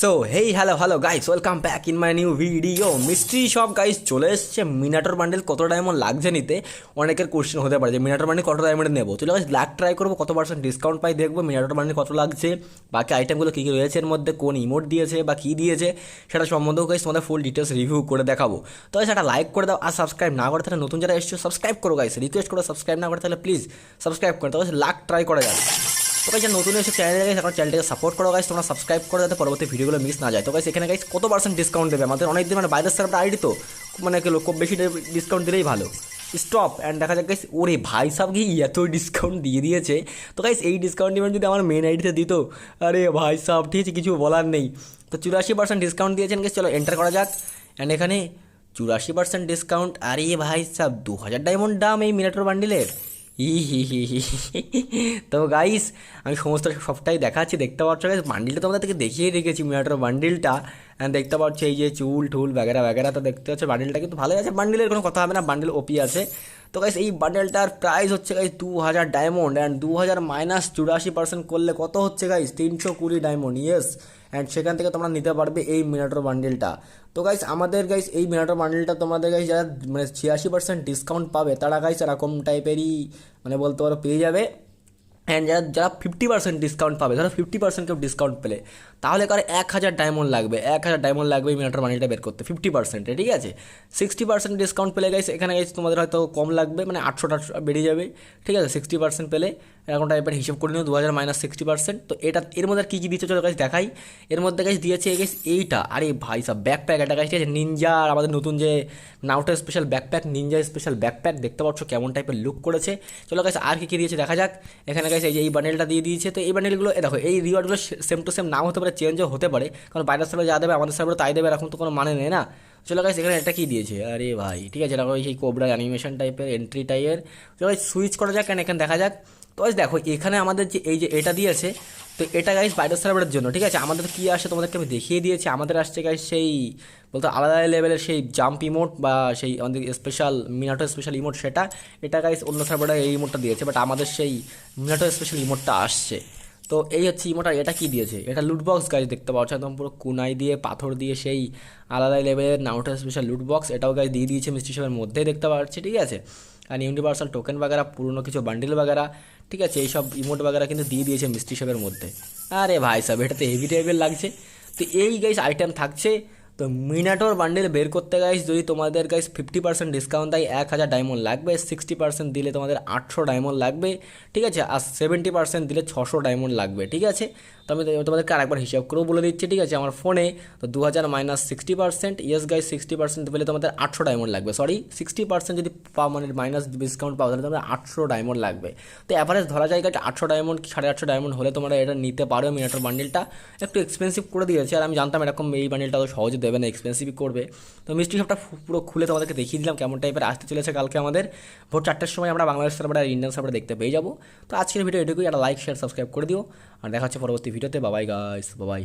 So hey hello hello guys welcome back in my new video mystery সব guys চলে এসছে। মিনাটোর bundle কত diamond লাগছে নিতে? অনেকের কোশ্চেন হতে পারে যে মিনাটোর বান্ডেল কত ডায়মন্ড নেব? চলে গাইস ব্ল্যাক ট্রাই করব, কত পার্সেন্ট ডিসকাউন্ট পাই দেখব মিনাটোর বান্ডেল কত লাগছে? বাকি আইটেমগুলো কী কী রয়েছে এর মধ্যে, কোন ইমোট দিয়েছে বা কী দিয়েছে, সেটা সম্বন্ধেও গাইস তোমাদের ফুল ডিটেলস রিভিউ করে দেখাবো। তো সেটা লাইক করে দাও আর সাবস্ক্রাইব না করে তাহলে নতুন যারা এসছো সাবস্ক্রাইব করো গাইস রিকোয়েস্ট করো সাবস্ক্রাইব না করে তাহলে প্লিজ সাবস্ক্রাইব করে তো লাখ ট্রাই করা যায় তো যারা নতুন এসে চ্যানেলে গাইস এখন চ্যানেলটাকে সাপোর্ট করো গাইস তোমরা সাবস্ক্রাইব করো যাতে পরবর্তী ভিডিওগুলো মিস না যায়। তো গাইস এখানে গাইস কত পার্সেন্ট ডিসকাউন্ট দেবে? আমাদের অনেক দিন মানে বাইরের সার্ভার আইডি তো মানে খুব বেশি ডিসকাউন্ট দিলেই ভালো। স্টপ অ্যান্ড দেখা যাক গাইস ওরে ভাই সাহেব কি এত ডিসকাউন্ট দিয়ে দিয়েছে। তো গাইস এই ডিসকাউন্ট ইভেন্ট যদি আমার মেন আইডিতে দিত, আরে ভাই সাহেব ঠিক আছে, কিছু বলার নেই। তো চুরাশি পার্সেন্ট ডিসকাউন্ট দিয়েছেন গাইস চলো এন্টার করা যাক। অ্যান্ড এখানে চুরাশি পার্সেন্ট ডিসকাউন্ট আরে ভাই সাহেব দু হাজার ডায়মন্ড দাম এই মিনাটোর বান্ডিলের হি হি হি তো গাইস আমি সমস্ত সবটাই দেখাচ্ছি, দেখতে পাচ্ছ গাইস বান্ডিলটা তোমাদের থেকে দেখিয়ে রেখেছি মিনাটোর বান্ডিলটা দেখতে পাচ্ছ এই যে চুল, ঠুল, ব্যাগেরা ব্যাগেরা তো দেখতে পাচ্ছ বান্ডিলটা কিন্তু ভালোই আছে। বান্ডিলের কোনো কথা হবে না বান্ডিল ওপি আছে। তো গাইস এই বান্ডেলটার প্রাইস হচ্ছে গাইস দু হাজার ডায়মন্ড অ্যান্ড দু হাজার মাইনাস চুরাশি পার্সেন্ট করলে কত হচ্ছে গাইস তিনশো কুড়ি ডায়মন্ড ইয়েস অ্যান্ড সেখান থেকে তোমরা নিতে পারবে এই মিনাটোর বান্ডেলটা তো গাইস আমাদের গাইস এই মিনাটোর বান্ডেলটা তোমাদের গাইস যারা মানে ছিয়াশি পার্সেন্ট ডিসকাউন্ট পাবে, তারা গাইস এরকম টাইপেরই মানে বলতে পারো পেয়ে যাবে। অ্যান্ড যারা যারা ফিফটি পার্সেন্ট ডিসকাউন্ট পাবে, ধরো ফিফটি পার্সেন্ট কেউ ডিসকাউন্ট পেলে, তাহলে কারও এক হাজার ডায়মন্ড লাগবে। এক হাজার ডায়মন্ড লাগবে এই মিনাটার মানিটা বের করতে ফিফটি পার্সেন্টে ঠিক আছে? সিক্সটি পার্সেন্ট ডিসকাউন্ট পেলে গাইছে এখানে গাইছে তোমাদের হয়তো কম লাগবে মানে আটশো টাটশো বেরিয়ে যাবে, ঠিক আছে? সিক্সটি পার্সেন্ট পেলে এরকম টাইপের হিসেব করে নিও দু হাজার মাইনাস সিক্সটি পার্সেন্ট তো এটা, এর মধ্যে কী কী দিচ্ছে চলো গাইস দেখাই। এর মধ্যে গাইস দিয়েছে গাইস এইটা। আরে ভাই সব ব্যাকপ্যাক এটা গাইস ঠিক আছে নিনজা আর আমাদের নতুন যে নাউটা special backpack ninja special backpack দেখতে পাচ্ছ কেমন টাইপের লুক করেছে। চলো গাইস আর কী কী দিয়েছে দেখা যাক। এখানে গাইস এই যে এই বান্ডেলটা দিয়ে দিয়েছে। তো এই বান্ডেলগুলো দেখো, এই রিওয়ার্ডগুলো সেম টু সেম নাও হতে পারে চেঞ্জও হতে পারে। কারণ বাইরের সার্ভারে যা দেবে, আমাদের সার্ভারে তাই দেবে, এরকম তো কোনো মানে নেই না। চলো গাইস এখানে এটা কী দিয়েছে? আরে ভাই, ঠিক আছে এটা সেই কোবরা অ্যানিমেশন টাইপের এন্ট্রি টাইপের চলো সুইচ করা যাক কেন এখানে দেখা যাক। তো গাইজ দেখো, এখানে আমাদের যে এই যে এটা দিয়েছে, তো এটা গাইজ বাইরের সার্ভারের জন্য, ঠিক আছে? আমাদের কী আসে তোমাদেরকে আমি দেখিয়ে দিয়েছি। আমাদের আসছে গাইজ সেই বলতে আলাদা লেভেলের সেই জাম্প ইমোট বা সেই আমাদের স্পেশাল মিনাটো স্পেশাল ইমোট সেটা, এটা গাইজ অন্য সার্ভারে এই ইমোটটা দিয়েছে বাট আমাদের সেই মিনাটো স্পেশাল ইমোটটা আসছে। তো এই হচ্ছে ইমোটা এটা কি দিয়েছে? এটা লুটবক্স গাছ দেখতে পাচ্ছ একদম পুরো কুনাই দিয়ে, পাথর দিয়ে সেই আলাদা লেভেলের নাউটা স্পেশাল লুটবক্স এটাও গাছ দিয়ে দিয়েছে মিষ্টি সাহেবের মধ্যে দেখতে পাচ্ছি, ঠিক আছে? আর ইউনিভার্সাল টোকেন বাগেরা, পুরনো কিছু বান্ডিল বাগেরা, ঠিক আছে? এইসব ইমোট বাগেরা কিন্তু দিয়ে দিয়েছে মিষ্টি সাহেবের মধ্যে। আরে ভাই সাহেব এটাতে হেভি টাইপের লাগছে। তো এই গাইস আইটেম থাকছে তো মিনাটোর বান্ডেল বের করতে গাইস যদি তোমাদের গাইস ফিফটি পার্সেন্ট ডিসকাউন্ট দেয়, এক হাজার ডায়মন্ড লাগবে সিক্সটি পার্সেন্ট দিলে তোমাদের আটশো ডায়মন্ড লাগবে, ঠিক আছে? আর সেভেন্টি পার্সেন্ট দিলে ছশো ডায়মন্ড লাগবে, ঠিক আছে? তো আমি তোমাদেরকে আরেকবার হিসাব করেও বলে দিচ্ছি, ঠিক আছে? আমার ফোনে তো দু হাজার minus sixty percent yes guys sixty percent পেলে তোমাদের আটশো ডায়মন্ড লাগবে সরি সিক্সটি পার্সেন্ট যদি মানে মাইনাস ডিসকাউন্ট পাও, তাহলে তোমাদের আটশো ডায়মন্ড লাগবে। তো অ্যাভারেজ ধরা যায় গাছ আটশো ডায়মন্ড সাড়ে আটশো ডায়মন্ড হলে তোমরা এটা নিতে পারো মিনাটোর বান্ডেলটা। একটু এক্সপেন্সিভ করে দিয়েছে, আর আমি জানতাম এরকম এই বান্ডেলটা তো সহজে দেবে না এক্সপেন্সিভ করবে। তো মিষ্টি শপটা পুরো খুলে তোমাদেরকে দেখিয়ে দিলাম কেমন টাইপের আসতে চলেছে কালকে আমাদের। ভোর চারটার সময় আমরা বাংলাদেশ সার্ভার আর ইন্ডিয়ান সার্ভার দেখতে পেয়ে যাব। তো আজকের ভিডিও এটুকুই একটা লাইক শেয়ার সাবস্ক্রাইব করে দিও। আর দেখা হচ্ছে পরবর্তী ভিডিওতে বাবাই গাইস বাবাই